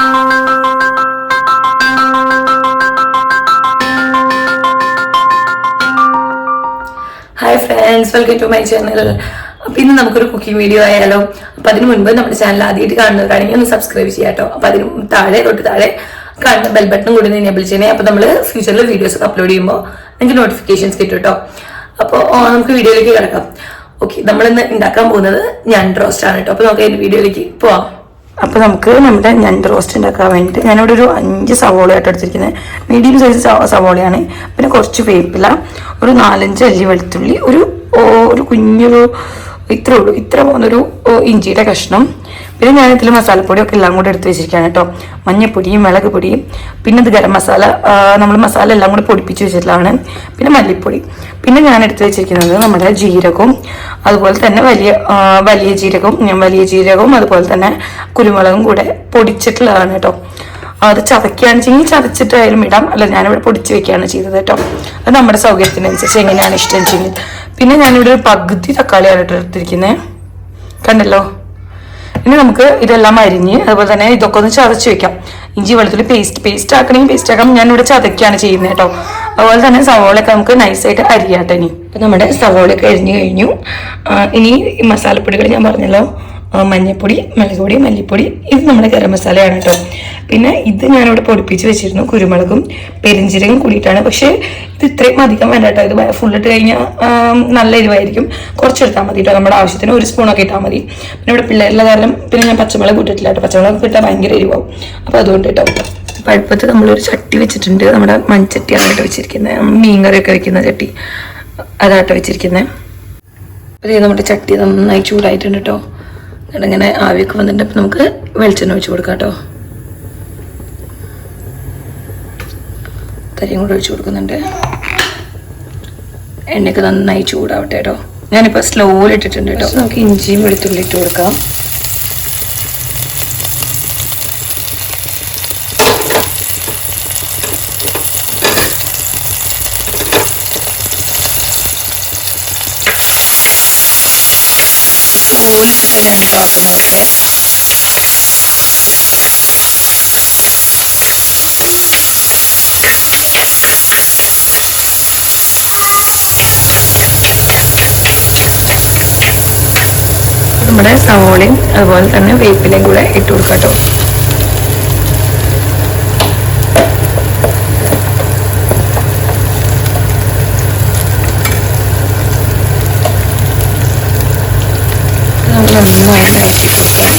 Hi friends welcome to my channel അപ്പൊ ഇന്ന് നമുക്കൊരു കുക്കിംഗ് വീഡിയോ ആയാലോ. അപ്പൊ അതിന് മുൻപ് നമ്മുടെ ചാനൽ ആദ്യമായിട്ട് കാണുന്നവരാണെങ്കിൽ ഒന്ന് സബ്സ്ക്രൈബ് ചെയ്യാട്ടോ. അപ്പൊ അതിന് താഴെ തൊട്ട് താഴെ കാണുന്ന ബെൽ ബട്ടൺ കൂടി എനേബിൾ ചെയ്യണേ. അപ്പൊ നമ്മൾ ഫ്യൂച്ചറിൽ വീഡിയോസ് ഒക്കെ അപ്ലോഡ് ചെയ്യുമ്പോൾ എനിക്ക് നോട്ടിഫിക്കേഷൻസ് കിട്ടും കേട്ടോ അപ്പോൾ നമുക്ക് വീഡിയോയിലേക്ക് കിടക്കാം. ഓക്കെ നമ്മളിന്ന് ഉണ്ടാക്കാൻ പോകുന്നത് ഞാൻ റോസ്റ്റ് ആണ് കേട്ടോ അപ്പൊ നമുക്ക് അതിന്റെ വീഡിയോയിലേക്ക് പോവാം. അപ്പൊ നമുക്ക് നമ്മുടെ ഞണ്ട് റോസ്റ്റ് ഉണ്ടാക്കാൻ വേണ്ടിയിട്ട് ഞാനിവിടെ ഒരു അഞ്ച് സവോളയായിട്ട് എടുത്തിരിക്കുന്നത് മീഡിയം സൈസ് സവോളയാണ്. പിന്നെ കുറച്ച് വേപ്പില ഒരു നാലഞ്ച് അല്ലി വെളുത്തുള്ളി ഒരു ഒരു കുഞ്ഞൊരു ഇത്രേ ഉള്ളൂ. ഇത്ര പോകുന്നൊരു ഇഞ്ചിയുടെ കഷ്ണം. പിന്നെ ഞാൻ ഇതിൽ മസാലപ്പൊടിയൊക്കെ എല്ലാം കൂടെ എടുത്ത് വെച്ചിരിക്കുകയാണ് കേട്ടോ. മഞ്ഞപ്പൊടിയും മുളക് പൊടിയും പിന്നെ ഇത് ഗരം മസാല നമ്മൾ മസാല എല്ലാം കൂടെ പൊടിപ്പിച്ച് വെച്ചിട്ടുള്ളതാണ്. പിന്നെ മല്ലിപ്പൊടി. പിന്നെ ഞാൻ എടുത്ത് വെച്ചിരിക്കുന്നത് നമ്മുടെ ജീരകവും അതുപോലെ തന്നെ വലിയ വലിയ ജീരകവും ഞാൻ വലിയ ജീരകവും അതുപോലെ തന്നെ കുരുമുളകും കൂടെ പൊടിച്ചിട്ടുള്ളതാണ് കേട്ടോ. അത് ചതക്കുകയാണെന്നുവെച്ചെങ്കിൽ ചതച്ചിട്ടായാലും ഇടാം. അല്ല ഞാനിവിടെ പൊടിച്ച് വെക്കുകയാണ് ചെയ്തത് കേട്ടോ. അത് നമ്മുടെ സൗകര്യത്തിനനുസരിച്ച് എങ്ങനെയാണ് ഇഷ്ടം ചെയ്യുന്നത്. പിന്നെ ഞാനിവിടെ ഒരു പകുതി തക്കാളിയാണ് എടുത്തിരിക്കുന്നത് കണ്ടല്ലോ? ഇനി നമുക്ക് ഇതെല്ലാം അരിഞ്ഞ് അതുപോലെ തന്നെ ഇതൊക്കെ ഒന്ന് ചതച്ച് വെക്കാം. ഇഞ്ചി വെളുത്തുള്ളി പേസ്റ്റ് പേസ്റ്റ് ആക്കണമെങ്കിൽ പേസ്റ്റ് ആക്കാം. ഞാനിവിടെ ചതക്കുകയാണ് ചെയ്യുന്നത് കേട്ടോ. അതുപോലെ തന്നെ സവോളയൊക്കെ നമുക്ക് നൈസായിട്ട് അരിയാട്ടെ ഇനി. നമ്മുടെ സവോളയൊക്കെ അരിഞ്ഞു കഴിഞ്ഞു. ഇനി മസാലപ്പൊടികൾ ഞാൻ പറഞ്ഞല്ലോ. മഞ്ഞൾപ്പൊടി മുളക് പൊടി മല്ലിപ്പൊടി ഇത് നമ്മുടെ ഗരം മസാലയാണ് കേട്ടോ പിന്നെ ഇത് ഞാനിവിടെ പൊടിപ്പിച്ച് വെച്ചിരുന്നു കുരുമുളകും പെരിഞ്ചീരകം കൂടിയിട്ടാണ്. പക്ഷേ ഇത് ഇത്രയും അധികം വേണ്ട കേട്ടോ ഇത് ഫുൾ ഇട്ട് കഴിഞ്ഞാൽ നല്ല എരിവായിരിക്കും. കുറച്ചെടുത്താൽ മതി കേട്ടോ നമ്മുടെ ആവശ്യത്തിന് ഒരു സ്പൂണൊക്കെ ഇട്ടാൽ മതി. പിന്നെ ഇവിടെ പിള്ളേരുടെ കാരണം പിന്നെ ഞാൻ പച്ചമുളക് ഇട്ടിട്ടില്ല കേട്ടോ പച്ചമുളക് ഇട്ടാൽ ഭയങ്കര എരിവാവും. അപ്പോൾ അതുകൊണ്ട് കേട്ടോ അപ്പോൾ അടുപ്പത്ത് നമ്മളൊരു ചട്ടി വെച്ചിട്ടുണ്ട്. നമ്മുടെ മൺചട്ടിയാണ് കേട്ടോ വെച്ചിരിക്കുന്നത് മീൻ മീൻകറിയൊക്കെ വെക്കുന്ന ചട്ടി. അതാട്ടോ വെച്ചിരിക്കുന്നത് അതേ നമ്മുടെ ചട്ടി നന്നായി ചൂടായിട്ടുണ്ട് കേട്ടോ എന്നിട്ട് ഇങ്ങനെ ആവിയൊക്കെ വന്നിട്ടുണ്ട്. നമുക്ക് വെളിച്ചെണ്ണ ഒഴിച്ച് കൊടുക്കാം കേട്ടോ. തരിയും കൂടെ ഒഴിച്ച് കൊടുക്കുന്നുണ്ട്. എണ്ണയൊക്കെ നന്നായി ചൂടാവട്ടെ കേട്ടോ. ഞാനിപ്പോൾ സ്ലോയിൽ ഇട്ടിട്ടുണ്ട് കേട്ടോ. നമുക്ക് ഇഞ്ചിയും വെളുത്തുള്ളി ഇട്ട് കൊടുക്കാം. വേണം നമ്മുടെ സവോളയും അതുപോലെ തന്നെ വേപ്പിലയും കൂടെ ഇട്ട് കൊടുക്കാം കേട്ടോ. നമ്മൾ നന്നായി വഴറ്റി കൊടുക്കാം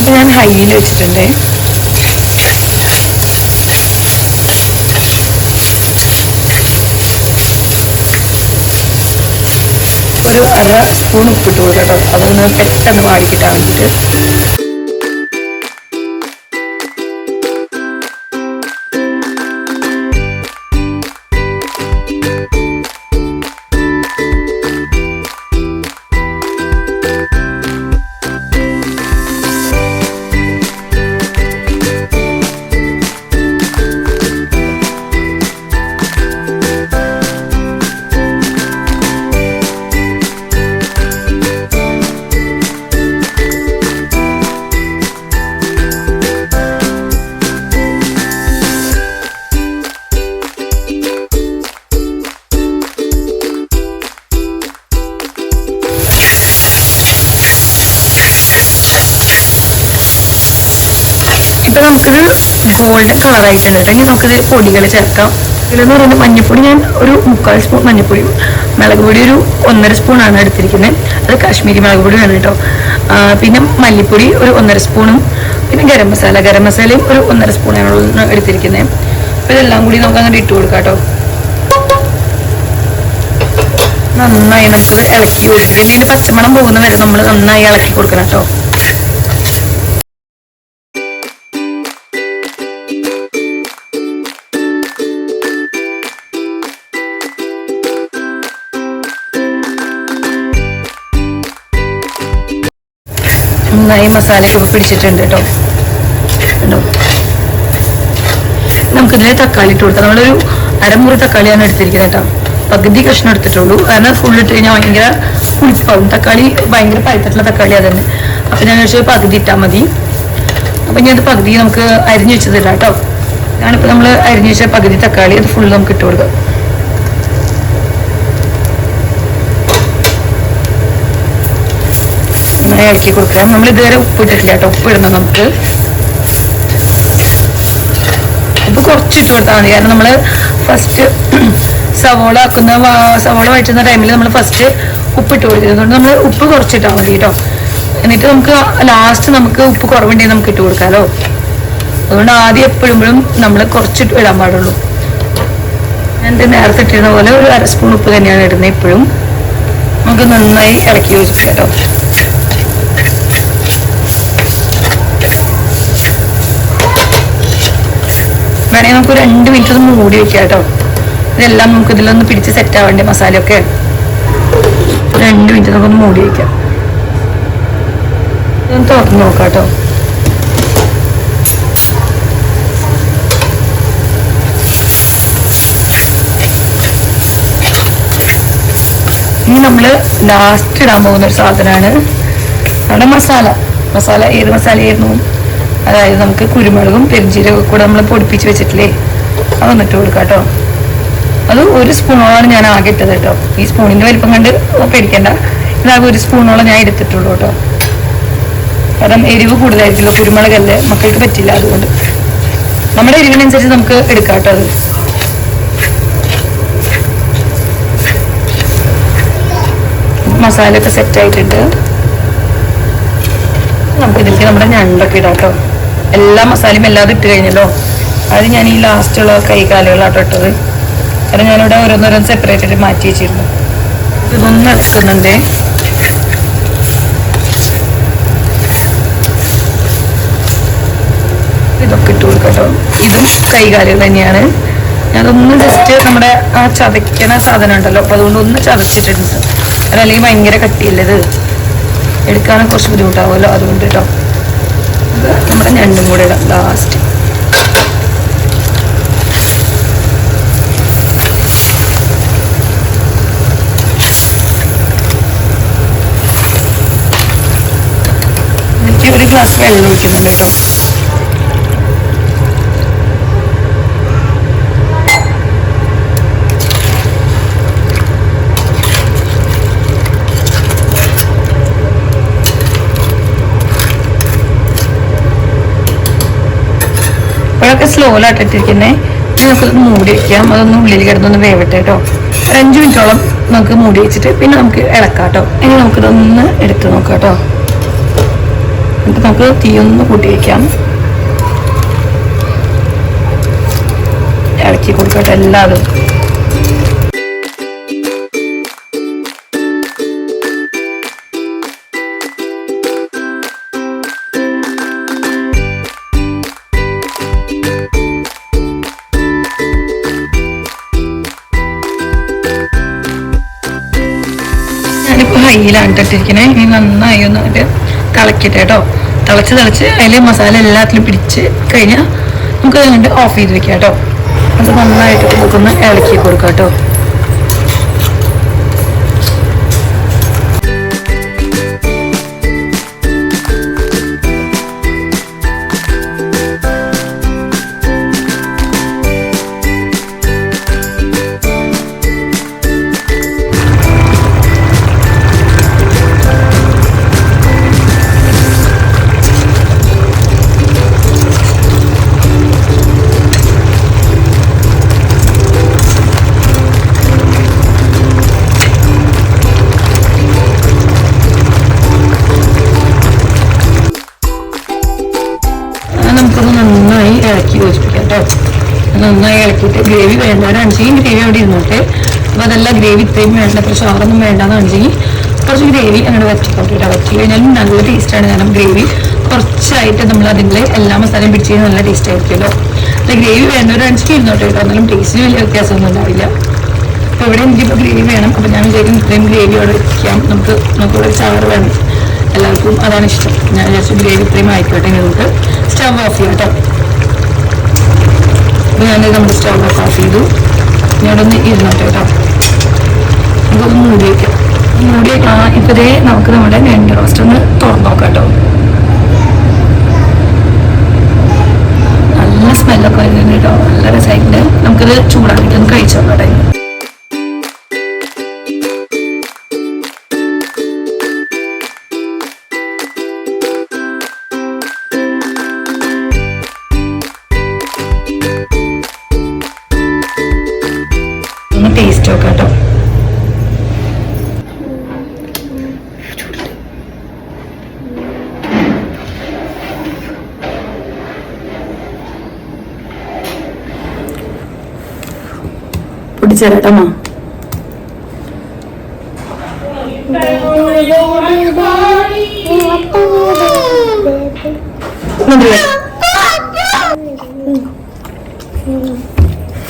ഇത് ഞാൻ ഹൈയിൽ വെച്ചിട്ടുണ്ട്. ഒരു അര സ്പൂൺ ഉപ്പിട്ട് കൊടുക്കാം കേട്ടോ. പെട്ടെന്ന് വാടിക്കിട്ടാൻ വേണ്ടിയിട്ട്. ഇപ്പൊ നമുക്കിത് ആയിട്ടുണ്ട് കേട്ടോ. ഇനി നമുക്കിത് പൊടികൾ ചേർക്കാം. ഇതിലെന്ന് പറയുന്നത് മഞ്ഞപ്പൊടി ഞാൻ ഒരു മുക്കാൽ സ്പൂൺ മഞ്ഞപ്പൊടിയും മുളക് പൊടി ഒരു ഒന്നര സ്പൂൺ ആണ് എടുത്തിരിക്കുന്നത്. അത് കാശ്മീരി മുളക് പൊടി വേണം കേട്ടോ. പിന്നെ മല്ലിപ്പൊടി ഒരു ഒന്നര സ്പൂണും പിന്നെ ഗരം മസാല. ഗരം മസാലയും ഒരു ഒന്നര സ്പൂണാണ് എടുത്തിരിക്കുന്നത്. അപ്പൊ ഇതെല്ലാം കൂടി നമുക്ക് അങ്ങനെ ഇട്ട് കൊടുക്കാം കേട്ടോ. നന്നായി നമുക്കത് ഇളക്കി കൊടുക്കും പിന്നെ ഇതിന്റെ പച്ചമണം പോകുന്ന വരെ നമ്മൾ നന്നായി ഇളക്കി കൊടുക്കണം കേട്ടോ. നന്നായി മസാലയൊക്കെ പിടിച്ചിട്ടുണ്ട് കേട്ടോ. നമുക്കിതിലെ തക്കാളി ഇട്ട് കൊടുക്കാം. നമ്മളൊരു അരമുറി തക്കാളിയാണ് എടുത്തിരിക്കുന്നത് കേട്ടോ. പകുതി കഷ്ണം എടുത്തിട്ടുള്ളൂ. കാരണം ഫുൾ ഇട്ട് കഴിഞ്ഞാൽ ഭയങ്കര പുളിപ്പാവും. തക്കാളി ഭയങ്കര പഴുത്തിട്ടുള്ള തക്കാളി അതന്നെ അപ്പം ഞാൻ വെച്ചാൽ പകുതി ഇട്ടാൽ മതി. അപ്പം ഞാനത് പകുതി നമുക്ക് അരിഞ്ഞു വെച്ചതില്ല കേട്ടോ. ഞാനിപ്പോൾ നമ്മൾ അരിഞ്ഞു വെച്ച പകുതി തക്കാളി. അത് ഫുള്ള് നമുക്ക് ഇട്ട് കൊടുക്കാം. നന്നായി ഇളക്കി കൊടുക്കാം നമ്മൾ ഇതുവരെ ഉപ്പ് ഇട്ടിട്ടില്ല കേട്ടോ. ഉപ്പ് ഇടണം നമുക്ക്. ഉപ്പ് കുറച്ച് ഇട്ട് കൊടുത്താൽ മതി. കാരണം നമ്മൾ ഫസ്റ്റ് സവോള ആക്കുന്ന സവോള വഴറ്റുന്ന ടൈമിൽ നമ്മൾ ഫസ്റ്റ് ഉപ്പ് ഇട്ട് കൊടുക്കുന്നത്. നമ്മൾ ഉപ്പ് കുറച്ചിട്ടാൽ മതി കേട്ടോ. എന്നിട്ട് നമുക്ക് ലാസ്റ്റ് നമുക്ക് ഉപ്പ് കുറവുണ്ടെങ്കിൽ നമുക്ക് ഇട്ട് കൊടുക്കാമല്ലോ അതുകൊണ്ട് ആദ്യം എപ്പോഴും നമ്മൾ കുറച്ചിട്ട് ഇടാൻ പാടുള്ളൂ. ഞാൻ നേരത്തെ ഇട്ടിരുന്ന പോലെ ഒരു അര സ്പൂൺ ഉപ്പ് തന്നെയാണ് ഇടുന്നത് എപ്പോഴും നമുക്ക് നന്നായി ഇളക്കി യോജിക്കാം കേട്ടോ. വേണമെങ്കിൽ നമുക്ക് രണ്ട് മിനിറ്റ് ഒന്ന് മൂടി വെക്കാം കേട്ടോ. ഇതെല്ലാം നമുക്ക് ഇതിലൊന്ന് പിടിച്ച് സെറ്റ് ആവേണ്ടേ മസാലയൊക്കെ? രണ്ട് മിനിറ്റ് നമുക്കൊന്ന് മൂടി വെക്കാം. ഇതൊന്ന് തുറന്ന് നോക്കാം കേട്ടോ. ഇനി നമ്മൾ ലാസ്റ്റ് ഇടാൻ പോകുന്ന ഒരു സാധനമാണ്. നമ്മുടെ മസാല. മസാല ഏത് മസാലയായിരുന്നു? അതായത് നമുക്ക് കുരുമുളകും പെരിഞ്ചീരകം കൂടെ നമ്മൾ പൊടിപ്പിച്ച് വെച്ചിട്ടില്ലേ? അത് ഇട്ട് കൊടുക്കാം കേട്ടോ അത് ഒരു സ്പൂണോളാണ് ഞാൻ ആകെ ഇട്ടത് കേട്ടോ ഈ സ്പൂണിന്റെ വലിപ്പം കണ്ട് പേടിക്കണ്ട. ഇതാകെ ഒരു സ്പൂണോളം ഞാൻ എടുത്തിട്ടുള്ളൂ കേട്ടോ കാരണം എരിവ് കൂടുതലായിരിക്കുമല്ലോ കുരുമുളകല്ലേ? മക്കൾക്ക് പറ്റില്ല അതുകൊണ്ട്. നമ്മുടെ എരിവിനനുസരിച്ച് നമുക്ക് എടുക്കാം കേട്ടോ അത്. ആയിട്ടുണ്ട്. നമുക്ക് ഇതിലേക്ക് നമ്മുടെ ഞണ്ടൊക്കെ ഇടാം കേട്ടോ എല്ലാ മസാലയും എല്ലാതും ഇട്ട് കഴിഞ്ഞല്ലോ? അത് ഞാൻ ഈ ലാസ്റ്റുള്ള കൈകാലുകളാട്ടോ ഇട്ടത്. കാരണം ഞാനിവിടെ ഓരോന്നോരോന്ന് സെപ്പറേറ്റ് ആയിട്ട് മാറ്റി വെച്ചിരുന്നു. ഇതൊന്നും എടുക്കുന്നുണ്ട് ഇതൊക്കെ ഇട്ട് കൊടുക്കട്ടോ. കേട്ടോ ഇതും കൈകാലുകൾ തന്നെയാണ്. ഞാനതൊന്ന് ജസ്റ്റ് നമ്മുടെ ആ ചതയ്ക്കണ സാധനം ഉണ്ടല്ലോ. അപ്പൊ അതുകൊണ്ട് ഒന്ന് ചതച്ചിട്ടുണ്ട്. അതല്ലെങ്കിൽ ഭയങ്കര കട്ടിയല്ലത് എടുക്കാനും കുറച്ച് ബുദ്ധിമുട്ടാവുമല്ലോ അതുകൊണ്ട് കേട്ടോ നമ്മുടെ ഞണ്ടും കൂടെ ഇടാം. ലാസ്റ്റ് ഒരു ഗ്ലാസ് വെള്ളം ഒഴിക്കുന്നുണ്ട് കേട്ടോ. ഇപ്പോഴൊക്കെ ആയിട്ട് ഇട്ടിരിക്കുന്നേ ഇനി നമുക്കൊന്ന് മൂടി വെക്കാം. അതൊന്ന് ഉള്ളിൽ കിടന്നൊന്ന് വേവട്ടെ കേട്ടോ ഒരു അഞ്ച് മിനിറ്റോളം നമുക്ക് മൂടി വെച്ചിട്ട് പിന്നെ നമുക്ക് ഇളക്കാം കേട്ടോ ഇനി നമുക്കിതൊന്ന് എടുത്ത് നോക്കാം കേട്ടോ എന്നിട്ട് നമുക്ക് തീ ഒന്ന് കൂട്ടി വെക്കാം. ഇളക്കി കൊടുക്കട്ടെ എല്ലാതും ഹൈയിലാണ് ഇട്ടിരിക്കണേ ഇനി നന്നായി ഒന്ന് അത് തിളക്കട്ടെ കേട്ടോ തിളച്ച് തിളച്ച് അതിൽ മസാല എല്ലാത്തിലും പിടിച്ച് കഴിഞ്ഞാൽ നമുക്ക് അതുകൊണ്ട് ഓഫ് ചെയ്ത് വെക്കാം കേട്ടോ അത് നന്നായിട്ട് നമുക്കൊന്ന് ഇളക്കി കൊടുക്കാം കേട്ടോ ഗ്രേവി വേണ്ടവരാണെങ്കിൽ ഗ്രേവി അവിടെ ഇരുന്നോട്ടെ അപ്പോൾ അതെല്ലാം ഗ്രേവി ഇത്രയും വേണ്ട അത്ര ചോറൊന്നും വേണ്ടെന്നാണെങ്കിൽ കുറച്ച് ഗ്രേവി അങ്ങനെ വറ്റിക്കോട്ടെ കേട്ടോ. വറ്റി കഴിഞ്ഞാൽ നല്ല ടേസ്റ്റാണ് കാരണം ഗ്രേവി. കുറച്ചായിട്ട് നമ്മൾ അതിന്റെ എല്ലാ മസാലയും പിടിച്ച് കഴിഞ്ഞാൽ നല്ല ടേസ്റ്റ് ആയിരിക്കുമല്ലോ. അല്ല ഗ്രേവി വേണ്ടവരാണെങ്കിൽ ഇരുന്നോട്ടെ കേട്ടോ. എന്നാലും ടേസ്റ്റിന് വലിയ വ്യത്യാസമൊന്നും ഉണ്ടാവില്ല. അപ്പോൾ ഇവിടെ എനിക്കിപ്പോൾ ഗ്രേവി വേണം. അപ്പോൾ ഞാൻ വിചാരിക്കും ഇത്രയും ഗ്രേവി അവിടെ വെക്കാം. നമുക്ക് നമുക്കിവിടെ ചാറ് വേണം. എല്ലാവർക്കും അതാണ് ഇഷ്ടം. ഞാൻ വിചാരിച്ചു ഗ്രേവി ഇത്രയും ആയിക്കോട്ടെ നിങ്ങൾക്ക്. സ്റ്റവ് ഓഫ് ചെയ്യാം കേട്ടോ. അപ്പം ഞാൻ നമ്മുടെ സ്റ്റവ് ഓഫ് ഓഫ് ചെയ്തു. ഞാനൊന്ന് ഇരുന്നോട്ടെ കേട്ടോ. നമുക്കൊന്ന് മൂടി വയ്ക്കാം മൂടി വയ്ക്കാം ഇപ്പോഴേ നമുക്ക് നമ്മുടെ നെണ്ട് റോസ്റ്റ് ഒന്ന് തുറന്നു നോക്കാം കേട്ടോ. നല്ല സ്മെല്ലൊക്കെ വരുന്നുണ്ട് കേട്ടോ. നല്ല രസമായിട്ടുണ്ട്. നമുക്കത് ചൂടാക്കിയിട്ടൊന്ന് കഴിച്ചു? പൊട്ടിച്ചേരാട്ടമ്മ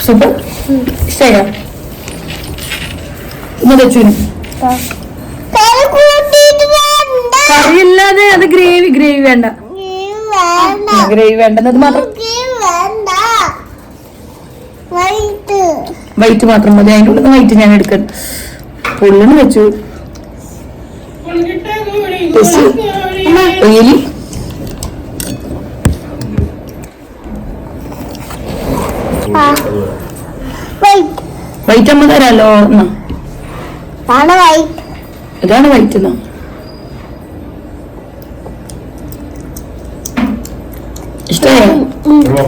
സൂപ്പർ. ഇഷ്ടമായോ ഇന്ന് വെച്ചു കറിയില്ലാതെ അത് ഗ്രേവി ഗ്രേവി വേണ്ട. ഗ്രേവി വേണ്ടത് മാത്രം. വൈറ്റ് മാത്രം മതി. അതിന്റെ ഉള്ളിൽ വൈറ്റ് ഞാൻ എടുക്കാൻ പുള്ളിന് വെച്ചു. റിയലി വൈറ്റ് അമ്മ തരാലോ എന്നാ? ഇതാണ് വൈറ്റ് എന്നാ? ഇഷ്ടമായോ?